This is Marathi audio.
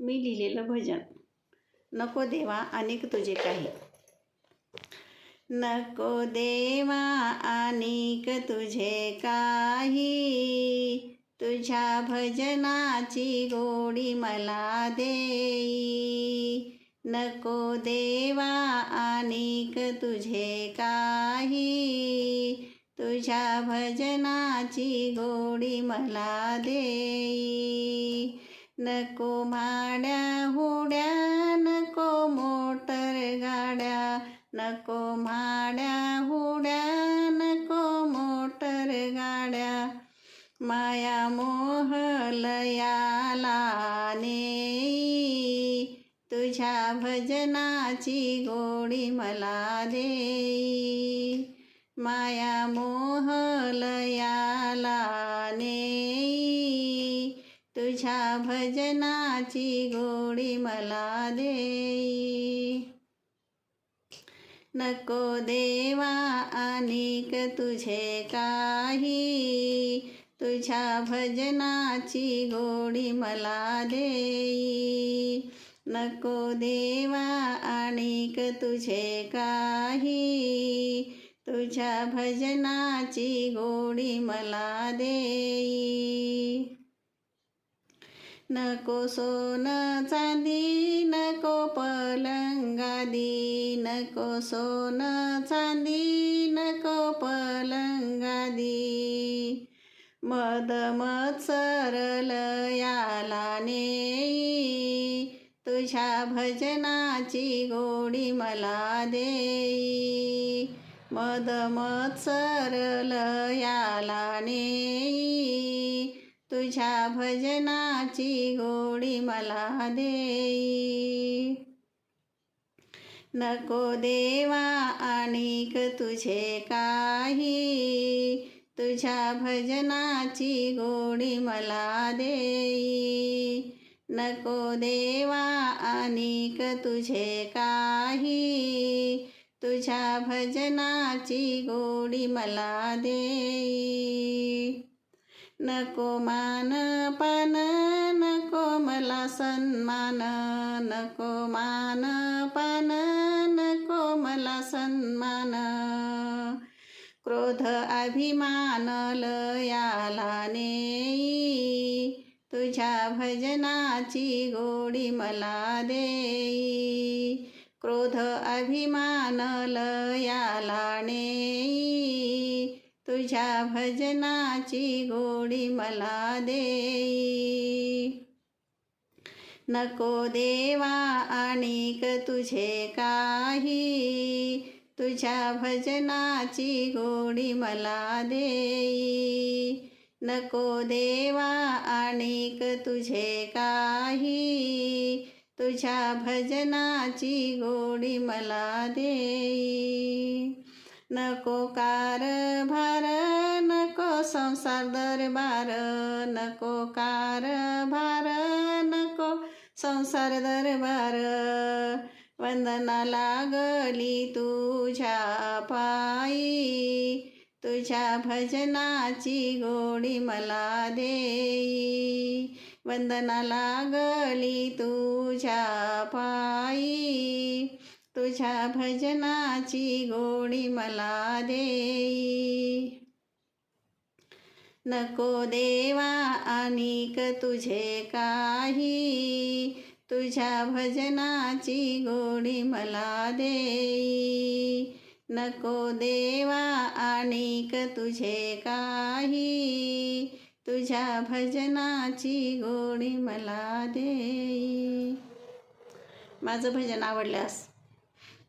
मी लिहिलेलं भजन. नको देवा अनेक तुझे काही. नको देवा अनेक तुझे काही. तुझ्या भजनाची गोडी मला देई. नको देवा अनेक तुझे काही. तुझ्या भजनाची गोडी मला देई. नको माड्या हुड्या नको मोटर गाड्या नको माड्या हुड्या नको मोटर गाड्या. माया मोह ने तुझ्या भजनाची गोडी मला दे माया मोह ने तुझ्या भजनाची गोडी मला देई. नको देवा अनेक तुझे काही. तुझ्या भजनाची गोडी मला देई. नको देवा अनेक तुझे काही. तुझ्या भजनाची गोडी मला देई. नको सोन चांदी नको पलंगादी नको सोन चांदी नको पलंगादी मद मत्सरल याला नेई तुझ्या भजनाची गोडी मला देई. मद मत्सरल याला नेई तुझ्या भजनाची गोडी मला देई. नको देवा आणिक तुझे काही. तुझ्या भजनाची गोडी मला देई. नको देवा अनेक तुझे काही. तुझ्या भजनाची गोडी मला देई. नको मान पान नको मला सन्मान नको मान पान नको मला सन्मान. क्रोध अभिमान लयाला नेई तुझ्या भजनाची गोडी मला देई. क्रोध अभिमान लयाला नेई तुझ्या भजनाची गोडी मला देई. नको देवा अनेक तुझे काही. तुझ्या भजनाची गोडी मला देई. नको देवा अनेक तुझे काही. तुझ्या भजनाची गोडी मला देई. नको कारभार नको संसार दरबार नको कारभार नको संसार दरबार. वंदना लागली तुझ्या पायी तुझ्या भजनाची गोडी मला देई. वंदना लागली तुझ्या पायी तुझ्या भजनाची गोडी मला देई. नको देवा अनिक तुझे काही. तुझ्या भजनाची गोडी मला देई. नको देवा अनिक तुझे काही. तुझ्या भजनाची गोडी मला देई. माझं भजन आवडल्यास